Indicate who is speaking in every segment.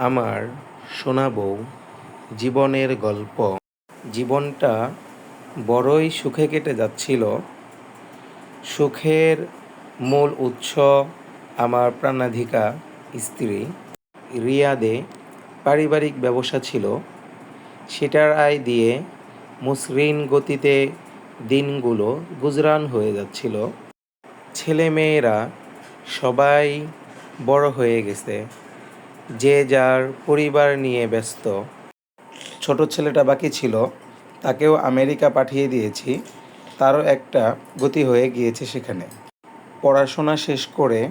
Speaker 1: আমার শোনাবো জীবনের গল্প। জীবনটা বড়ই সুখে কেটে যাচ্ছিল। সুখের মূল উৎস আমার প্রাণাধিকা স্ত্রী। রিয়াদে পারিবারিক ব্যবসা ছিল। সেটার আয় দিয়ে মসৃণ গতিতে দিনগুলো গুজরান হয়ে যাচ্ছিল। ছেলে মেয়েরা সবাই বড় হয়ে গেছে। যে যার পরিবার নিয়ে ব্যস্ত। ছোট ছেলেটা বাকি ছিল, তাকেও আমেরিকা পাঠিয়ে দিয়েছি। তারও একটা গতি হয়ে গিয়েছে সেখানে। পড়াশোনা শেষ করে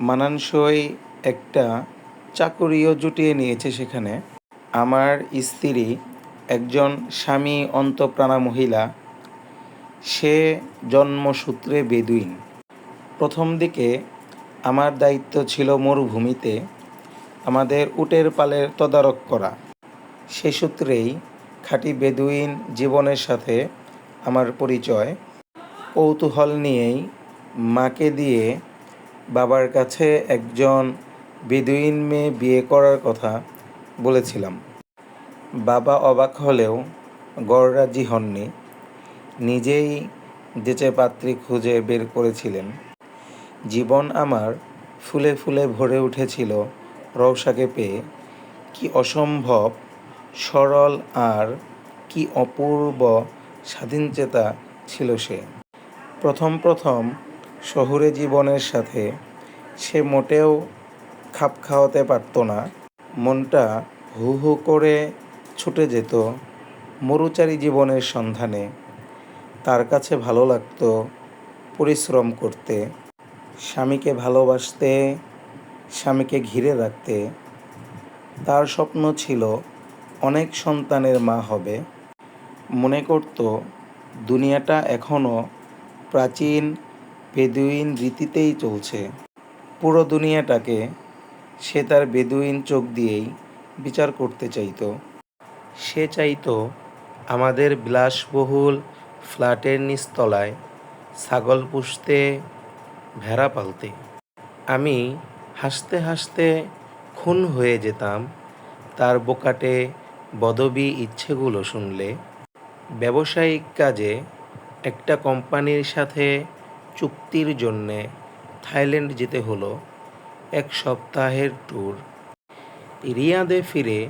Speaker 1: মানানসই একটা চাকুরিও জুটিয়ে নিয়েছে সেখানে। আমার স্ত্রী একজন স্বামী অন্তঃপ্রাণা মহিলা। সে জন্মসূত্রে বেদুইন। প্রথম দিকে আমার দায়িত্ব ছিল মরুভূমিতে। আমাদের উটের পালের তদারক করা। সে সূত্রেই খাঁটি বেদুইন জীবনের সাথে আমার পরিচয়। কৌতূহল নিয়েই মাকে দিয়ে বাবার কাছে একজন বেদুইন মেয়ে বিয়ে করার কথা বলেছিলাম। বাবা অবাক হলেও গড়রাজি হননি। নিজেই যেচে পাত্রী খুঁজে বের করেছিলেন। জীবন আমার ফুলে ফুলে ভরে উঠেছিল রৌসাকে পেয়ে কি অসম্ভব, সরল আর কি অপূর্ব স্বাধীনচেতা ছিল সে। প্রথম প্রথম শহুরে জীবনের সাথে সে মোটেও খাপ খাওয়াতে পারত না। মনটা হু হু করে ছুটে যেত মরুচারী জীবনের সন্ধানে। তার কাছে ভালো লাগতো পরিশ্রম করতে। স্বামীকে ভালোবাসতে স্বামীকে ঘিরে রাখতে তার স্বপ্ন ছিল, অনেক সন্তানের মা হবে। মনে করত, দুনিয়াটা এখনও প্রাচীন বেদুইন রীতিতেই চলছে। পুরো দুনিয়াটাকে সে তার বেদুইন চোখ দিয়েই বিচার করতে চাইতো। সে চাইতো আমাদের বিলাসবহুল ফ্ল্যাটের নিচতলায় ছাগল পুষতে, ভেড়া পালতে। আমি হাসতে হাসতে খুন হয়ে যেতাম। তার বোকাটে বদবি ইচ্ছেগুলো শুনলে। ব্যবসায়িক কাজে একটা কোম্পানির সাথে চুক্তির জন্যে থাইল্যান্ড যেতে হলো এক সপ্তাহের ট্যুর। রিয়াদে ফিরে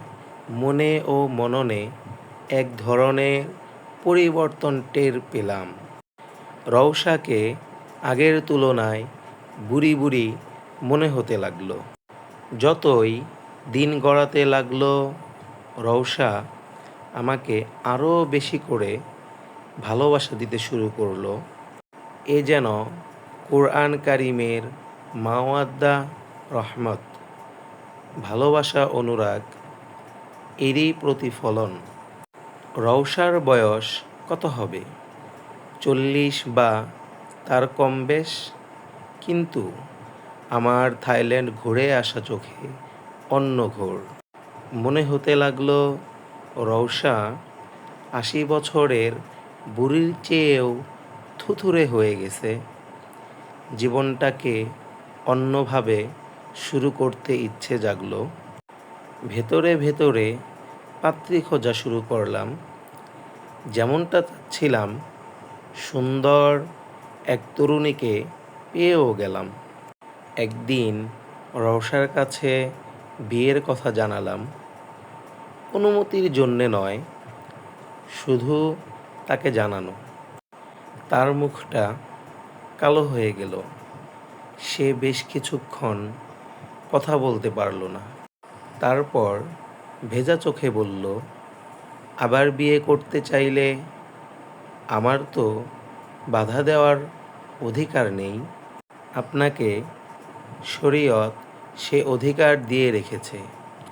Speaker 1: মনে ও মননে এক ধরনের পরিবর্তন টের পেলাম। রওশাকে আগের তুলনায় বুড়ি বুড়ি মনে হতে লাগল। যতই দিন গড়াতে লাগল, রওশা আমাকে আরও বেশি করে ভালোবাসা দিতে শুরু করল। এ যেন কোরআন কারিমের মাওয়াদ্দা রহমত, ভালোবাসা অনুরাগ, এরই প্রতিফলন। রওশার বয়স কত হবে? চল্লিশ বা তার কম বেশ, কিন্তু আমার থাইল্যান্ড ঘুরে আসা চোখে অন্য ঘোর। মনে হতে লাগল রওসা আশি বছরের বুড়ির চেয়েও থুথুরে হয়ে গেছে। জীবনটাকে অন্যভাবে শুরু করতে ইচ্ছে জাগলো। ভেতরে ভেতরে পাত্রী খোঁজা শুরু করলাম। যেমনটা ছিলাম সুন্দর এক তরুণীকে পেয়েও গেলাম। একদিন রওশার কাছে বিয়ের কথা জানালাম। অনুমতির জন্যে নয়, শুধু তাকে জানানো। তার মুখটা কালো হয়ে গেল। সে বেশ কিছুক্ষণ কথা বলতে পারল না। তারপর ভেজা চোখে বলল, আবার বিয়ে করতে চাইলে আমার তো বাধা দেওয়ার অধিকার নেই। আপনাকে শরীয়ত সে অধিকার দিয়ে রেখেছে।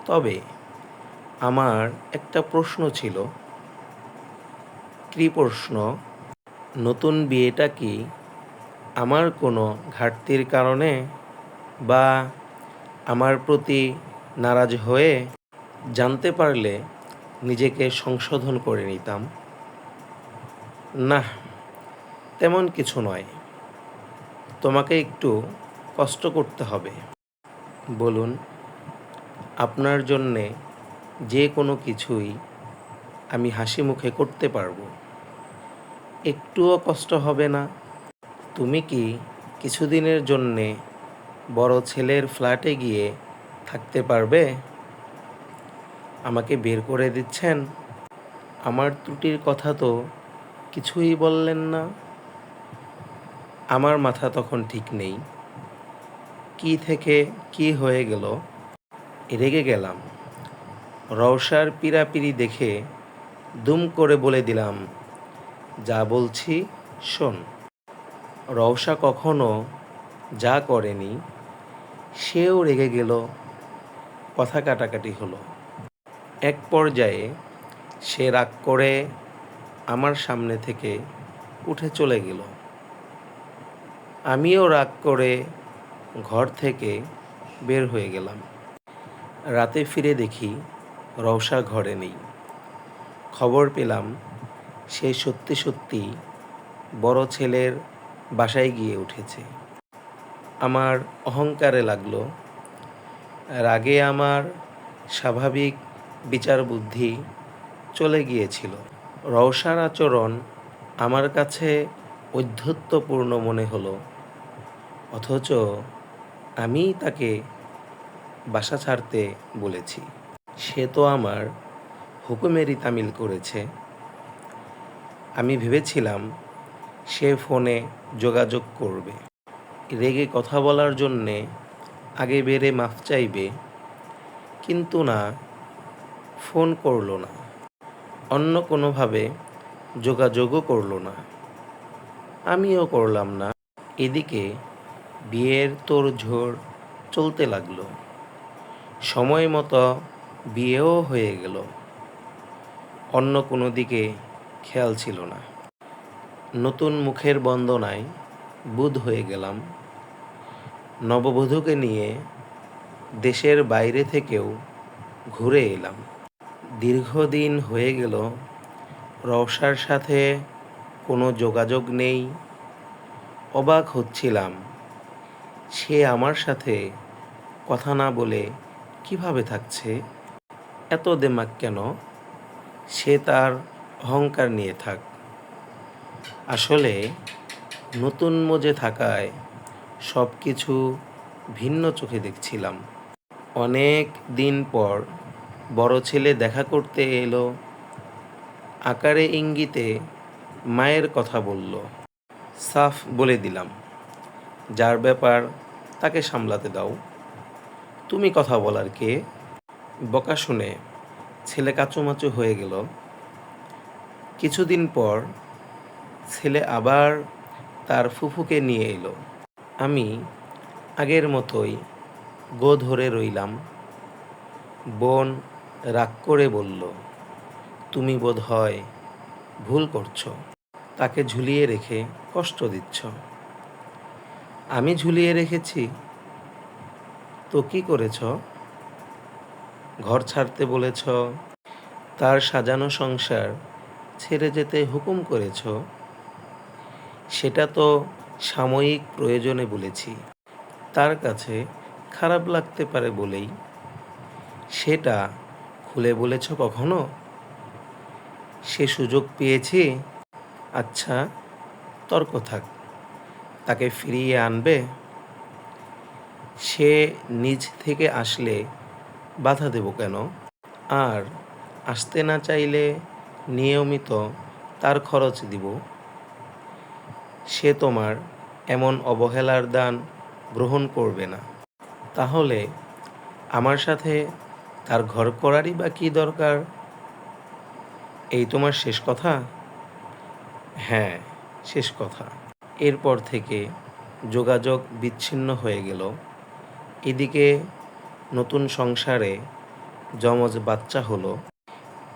Speaker 1: তবে আমার একটা প্রশ্ন ছিল কী প্রশ্ন নতুন বিয়েটা কি আমার কোনো ঘাটতির কারণে বা আমার প্রতি নারাজ হয়ে জানতে পারলে নিজেকে সংশোধন করে নিতাম? না তেমন কিছু নয়। তোমাকে একটু কষ্ট করতে হবে। বলুন, আপনার জন্যে যে কোনো কিছুই আমি হাসি মুখে করতে পারব। একটুও কষ্ট হবে না। তুমি কি কিছুদিনের জন্যে বড় ছেলের ফ্ল্যাটে গিয়ে থাকতে পারবে? আমাকে বের করে দিচ্ছেন? আমার ত্রুটির কথা তো কিছুই বললেন না। আমার মাথা তখন ঠিক নেই। কি থেকে কি হয়ে গেল? রেগে গেলাম। রওশার পিরাপিরি দেখে দুম করে বলে দিলাম, যা বলছি শোন। রওশা কখনো যা করেনি, সেও রেগে গেল। কথা কাটাকাটি হলো। এক পর্যায়ে সে রাগ করে আমার সামনে থেকে উঠে চলে গেল। আমিও রাগ করে ঘর থেকে বের হয়ে গেলাম। রাতে ফিরে দেখি রওশা ঘরে নেই। খবর পেলাম সে সত্যি সত্যি বড় ছেলের বাসায় গিয়ে উঠেছে। আমার অহংকারে লাগল। রাগে আমার স্বাভাবিক বিচার বুদ্ধি চলে গিয়েছিল। রওশার আচরণ আমার কাছে ঔদ্ধত্যপূর্ণ মনে হলো। অথচ আমি তাকে বাসা ছাড়তে বলেছি। সে তো আমার হুকুমেরই তামিল করেছে। আমি ভেবেছিলাম সে ফোনে যোগাযোগ করবে। রেগে কথা বলার জন্যে আগে বেড়ে মাফ চাইবে, কিন্তু না, ফোন করল না। অন্য কোনোভাবে যোগাযোগও করল না। আমিও করলাম না। এদিকে বিয়ের তোড়ঝোড় চলতে লাগল। সময় মতো বিয়েও হয়ে গেল। অন্য কোনো দিকে খেয়াল ছিল না। নতুন মুখের বন্দনায় বুধ হয়ে গেলাম। নববধূকে নিয়ে দেশের বাইরে থেকেও ঘুরে এলাম। দীর্ঘদিন হয়ে গেল। রওশার সাথে কোনো যোগাযোগ নেই। অবাক হচ্ছিলাম। সে আমার সাথে কথা না বলে কীভাবে থাকছে? এত দেমাক কেন? সে তার অহংকার নিয়ে থাক। আসলে নতুন মজে থাকায় সব কিছু ভিন্ন চোখে দেখছিলাম। অনেক দিন পর বড় ছেলে দেখা করতে এলো, আকারে ইঙ্গিতে মায়ের কথা বলল। সাফ বলে দিলাম। যার ব্যাপার তাকে সামলাতে দাও। তুমি কথা বলার কে? বকা শুনে ছেলে কাচুমাচু হয়ে গেল। কিছুদিন পর ছেলে আবার তার ফুফুকে নিয়ে এলো। আমি আগের মতোই গো ধরে রইলাম। বোন রাগ করে বলল, তুমি বোধ হয় ভুল করছ। তাকে ঝুলিয়ে রেখে কষ্ট দিচ্ছ। আমি ঝুলিয়ে রেখেছি। তো কি করেছ? ঘর ছাড়তে বলেছ, তার সাজানো সংসার ছেড়ে যেতে হুকুম করেছ। সেটা তো সাময়িক প্রয়োজনে বলেছি। তার কাছে খারাপ লাগতে পারে বলেই। সেটা খুলে বলেছ কখনো? সে সুযোগ পেয়েছি? আচ্ছা তর্ক থাক। তাকে ফিরিয়ে আনবে, সে নিজ থেকে আসলে বাধা দেব কেন? আর আসতে না চাইলে নিয়মিত তার খরচ দিব। সে তোমার এমন অবহেলার দান গ্রহণ করবে না। তাহলে আমার সাথে তার ঘর করারই বা কী দরকার? এই তোমার শেষ কথা? হ্যাঁ শেষ কথা। এরপর থেকে যোগাযোগ বিচ্ছিন্ন হয়ে গেল। এদিকে নতুন সংসারে যমজ বাচ্চা হলো।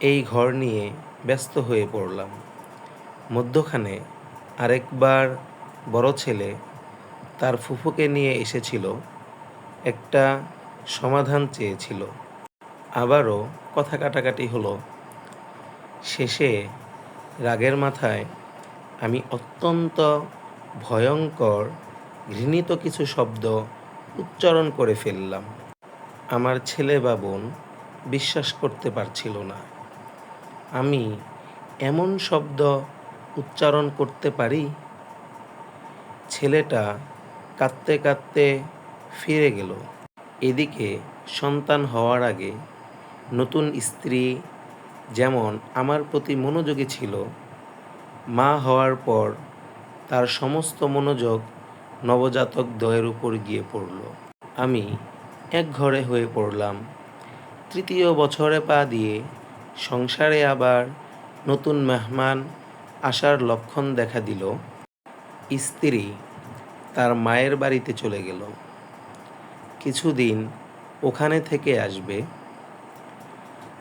Speaker 1: এই ঘর নিয়ে ব্যস্ত হয়ে পড়লাম। মধ্যখানে আরেকবার বড় ছেলে তার ফুফুকে নিয়ে এসেছিল। একটা সমাধান চেয়েছিল। আবারও কথা কাটাকাটি হলো। শেষে রাগের মাথায় আমি অত্যন্ত ভয়ঙ্কর ঘৃণিত কিছু শব্দ উচ্চারণ করে ফেললাম। আমার ছেলে বা বোন বিশ্বাস করতে পারছিল না। আমি এমন শব্দ উচ্চারণ করতে পারি? ছেলেটা কাঁদতে কাঁদতে ফিরে গেল। এদিকে সন্তান হওয়ার আগে নতুন স্ত্রী যেমন আমার প্রতি মনোযোগী ছিল, মা হওয়ার পর তার সমস্ত মনোযোগ নবজাতক দ্বয়ের উপর গিয়ে পড়ল। আমি এক ঘরে হয়ে পড়লাম। তৃতীয় বছরে পা দিয়ে সংসারে আবার নতুন মেহমান আসার লক্ষণ দেখা দিল। স্ত্রী তার মায়ের বাড়িতে চলে গেল। কিছুদিন ওখানে থেকে আসবে।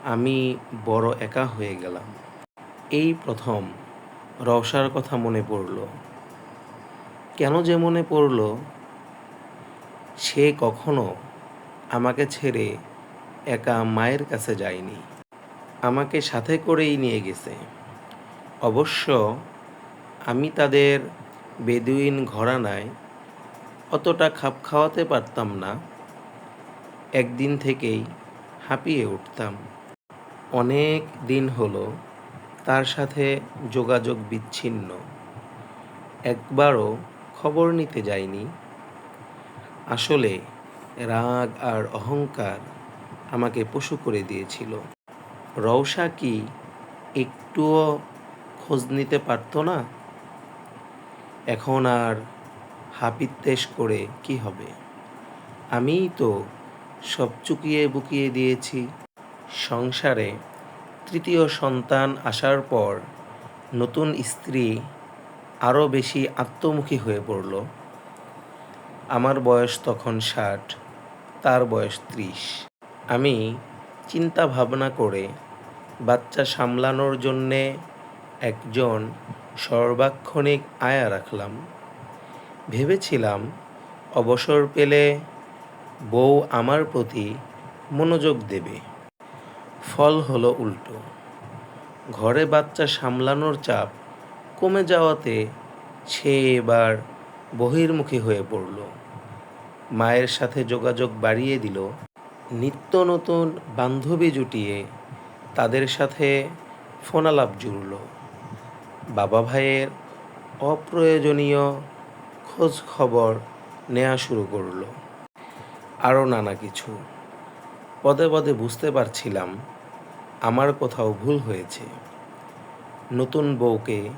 Speaker 1: আমি বড় একা হয়ে গেলাম। এই প্রথম রওশার কথা মনে পড়ল। কেন যে মনে পড়ল, সে কখনো আমাকে ছেড়ে একা মায়ের কাছে যায়নি। আমাকে সাথে করেই নিয়ে গেছে। অবশ্য আমি তাদের বেদুইন ঘরানায় অতটা খাপ খাওয়াতে পারতাম না। একদিন থেকেই হাঁপিয়ে উঠতাম। অনেক দিন হলো তার সাথে যোগাযোগ বিচ্ছিন্ন। একবারও খবর নিতে যায়নি আসলে রাগ আর অহংকার আমাকে পশু করে দিয়েছিল। রওশা কি একটুও খোঁজ নিতে পারতো না? এখন আর হাপিত্তেশ করে কি হবে? আমিই তো সব চুকিয়ে বুকিয়ে দিয়েছি। সংসারে তৃতীয় সন্তান আসার পর নতুন স্ত্রী আরও বেশি আত্মমুখী হয়ে পড়ল। আমার বয়স তখন ষাট, তার বয়স ত্রিশ। আমি চিন্তা ভাবনা করে বাচ্চা সামলানোর জন্যে একজন সর্বাক্ষণিক আয়া রাখলাম। ভেবেছিলাম অবসর পেলে বউ আমার প্রতি মনোযোগ দেবে। ফল হলো উল্টো। ঘরে বাচ্চা সামলানোর চাপ কমে যাওয়াতে সে এবার বহির্মুখী হয়ে পড়ল। মায়ের সাথে যোগাযোগ বাড়িয়ে দিল। নিত্য নতুন বান্ধবী জুটিয়ে তাদের সাথে ফোনালাপ জুড়ল। বাবা ভাইয়ের অপ্রয়োজনীয় খোঁজ খবর নেওয়া শুরু করল। আরও নানা কিছু। পদে পদে বুঝতে পারছিলাম, আমার কোথাও ভুল হয়েছে। নতুন বউকে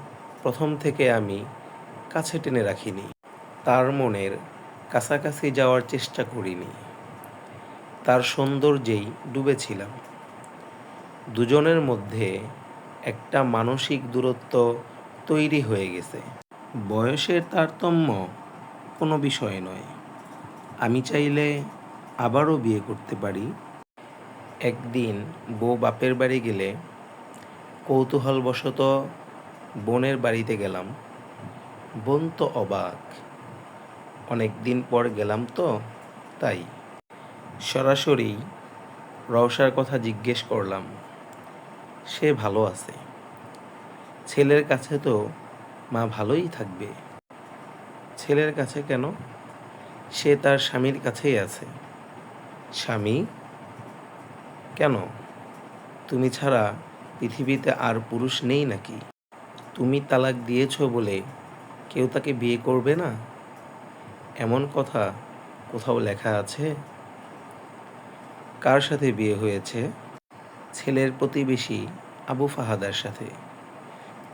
Speaker 1: প্রথম থেকে আমি কাছে টেনে রাখিনি। তার মনের কাছাকাছি যাওয়ার চেষ্টা করিনি। তার সৌন্দর্যেই ডুবেছিলাম। দুজনের মধ্যে একটা মানসিক দূরত্ব তৈরি হয়ে গেছে। বয়সের তারতম্য কোনো বিষয় নয়। আমি চাইলে আবারও বিয়ে করতে পারি। একদিন বউ বাপের বাড়ি গেলে কৌতূহলবশত বোনের বাড়িতে গেলাম। বোন তো অবাক। অনেক দিন পর গেলাম তো, তাই। সরাসরি রওশার কথা জিজ্ঞেস করলাম, সে ভালো আছে? ছেলের কাছে তো মা ভালোই থাকবে। ছেলের কাছে কেন? সে তার স্বামীর কাছেই আছে। স্বামী? কেন? তুমি ছাড়া পৃথিবীতে আর পুরুষ নেই নাকি? তুমি তালাক দিয়েছ বলে কেউ তাকে বিয়ে করবে না? এমন কথা কোথাও লেখা আছে? কার সাথে বিয়ে হয়েছে? ছেলের প্রতিবেশী আবু ফাহাদার সাথে।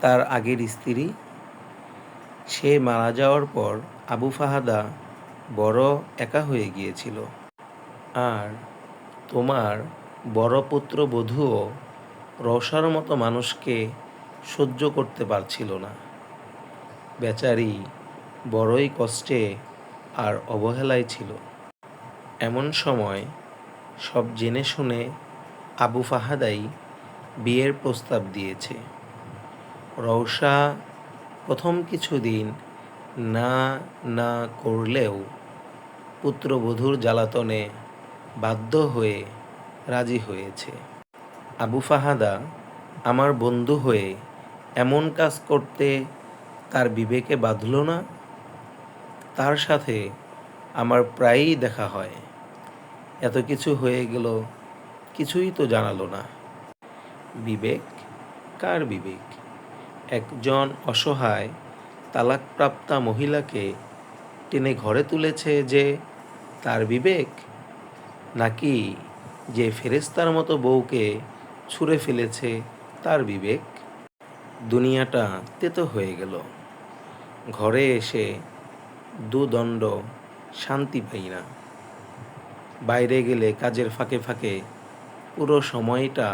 Speaker 1: তার আগের স্ত্রী। সে মারা যাওয়ার পর আবু ফাহাদা বড় একা হয়ে গিয়েছিল। আর তোমার বড় পুত্র বধূও রসার মতো মানুষকে সহ্য করতে পারছিল না। বেচারি বড়ই কষ্টে আর অবহেলায় ছিল। এমন সময় সব জেনে শুনে আবু ফাহাদাই বিয়ের প্রস্তাব দিয়েছে। রওশা, প্রথম কিছুদিন না না করলেও পুত্রবধূর জ্বালাতনে বাধ্য হয়ে রাজি হয়েছে। আবু ফাহাদা আমার বন্ধু হয়ে এমন কাজ করতে তার বিবেকে বাঁধল না। তার সাথে আমার প্রায়ই দেখা হয়। এত কিছু হয়ে গেল, কিছুই তো জানালো না। বিবেক? কার বিবেক? একজন অসহায়, তালাকপ্রাপ্তা মহিলাকে টেনে ঘরে তুলেছে যে তার বিবেক? নাকি যে ফেরেস্তার মতো বউকে ছুঁড়ে ফেলেছে তার বিবেক? দুনিয়াটা তেতো হয়ে গেল। ঘরে এসে দুদণ্ড শান্তি পাই না। বাইরে গেলে কাজের ফাঁকে ফাঁকে পুরো সময়টা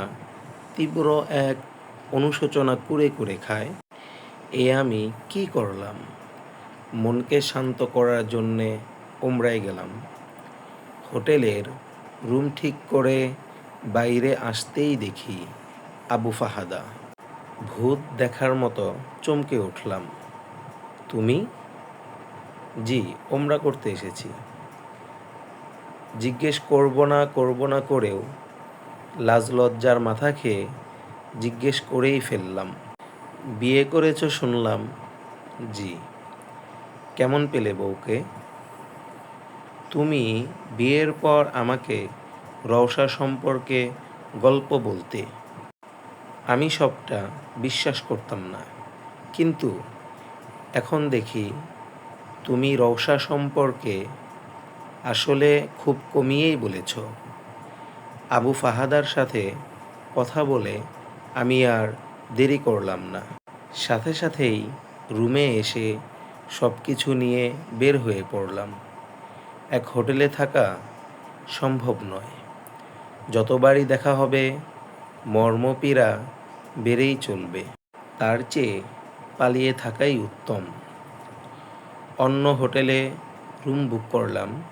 Speaker 1: তীব্র এক অনুশোচনা কুরে কুরে খায়। এ আমি কি করলাম? মনকে শান্ত করার জন্যে উমরায় গেলাম। হোটেলের রুম ঠিক করে বাইরে আসতেই দেখি আবু ফাহাদা। ভূত দেখার মতো চমকে উঠলাম। তুমি? জি, ওমরা করতে এসেছি। জিজ্ঞেস করব না করব না করেও লাজ লজ্জার মাথা খেয়ে জিজ্ঞেস করেই ফেললাম। বিয়ে করেছ শুনলাম, জি। কেমন পেলে বউকে? তুমি বিয়ের পর আমাকে রওশা সম্পর্কে গল্প বলতে আমি সবটা বিশ্বাস করতাম না। কিন্তু এখন দেখি তুমি রওশা সম্পর্কে আসলে খুব কমিয়েই বলেছ। আবু ফাহাদার সাথে কথা বলে আমি আর দেরি করলাম না। সাথে সাথেই রুমে এসে সব কিছু নিয়ে বের হয়ে পড়লাম। এক হোটেলে থাকা সম্ভব নয়। যতবারই দেখা হবে মর্মপীড়া বেড়েই চলবে। তার চেয়ে পালিয়ে থাকাই উত্তম। অন্য হোটেলে রুম বুক করলাম।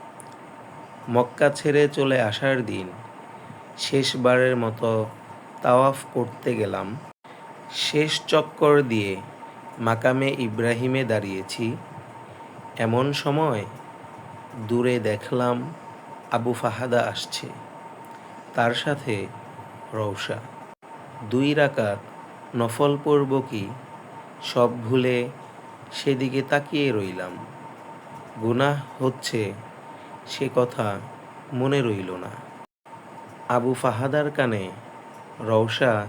Speaker 1: মক্কা ছেড়ে চলে আসার দিন শেষবারের মতো তাওয়াফ করতে গেলাম। শেষ চক্কর দিয়ে মাকামে ইব্রাহিমে দাঁড়িয়েছি। এমন সময় দূরে দেখলাম আবু ফাহাদা আসছে। তার সাথে রৌসা দুই রাকাত নফল পড়ব কি? সব ভুলে সেদিকে তাকিয়ে রইলাম। গুনাহ হচ্ছে সে কথা মনে রইল না। আবু ফাহাদার কানে রওশা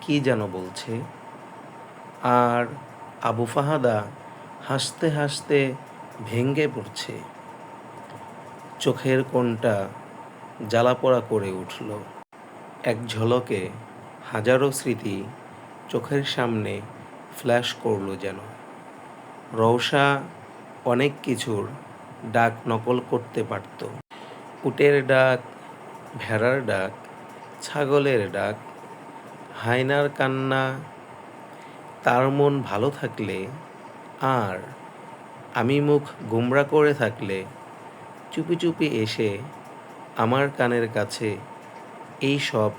Speaker 1: কি যেন বলছে। আর আবু ফাহাদা হাসতে হাসতে ভেঙ্গে পড়ছে। চোখের কোণটা জ্বালাপোড়া করে উঠল। এক ঝলকে হাজারো স্মৃতি চোখের সামনে ফ্ল্যাশ করল যেন। রওশা অনেক কিছুর ডাক নকল করতে পারত। উটের ডাক, ভেড়ার ডাক, ছাগলের ডাক, হায়নার কান্না, তার মন ভালো থাকলে আর আমি মুখ গোমরা করে থাকলে চুপি চুপি এসে আমার কানের কাছে এই সব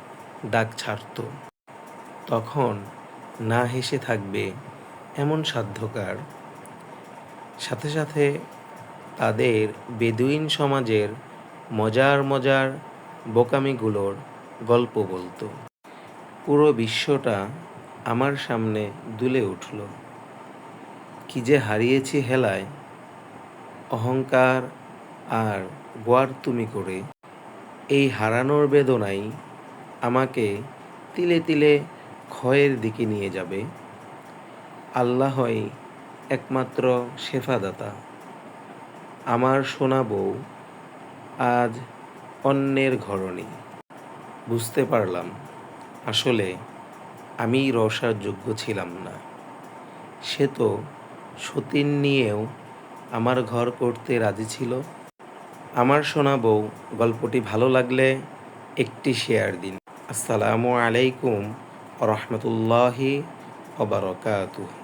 Speaker 1: ডাক ছাড়ত। তখন না হেসে থাকবে এমন সাধ্যকার। সাথে সাথে তাদের বেদুইন সমাজের মজার মজার বোকামিগুলোর গল্প বলতো। পুরো বিশ্বটা আমার সামনে দুলে উঠল। কি যে হারিয়েছি হেলায়, অহংকার আর গোয়ার তুমি করে। এই হারানোর বেদনাই আমাকে তিলে তিলে ক্ষয়ের দিকে নিয়ে যাবে। আল্লাহই একমাত্র শেফাদাতা। আমার সোনা বউ আজ অন্যের ঘরণী। বুঝতে পারলাম, আসলে আমি রসার যোগ্য ছিলাম না। সে তো সতীন নিয়েও আমার ঘর করতে রাজি ছিল। আমার শোনা বউ গল্পটি ভালো লাগলে একটি শেয়ার দিন। আসসালামু আলাইকুম রহমতুল্লাহি ওবরকাতুহ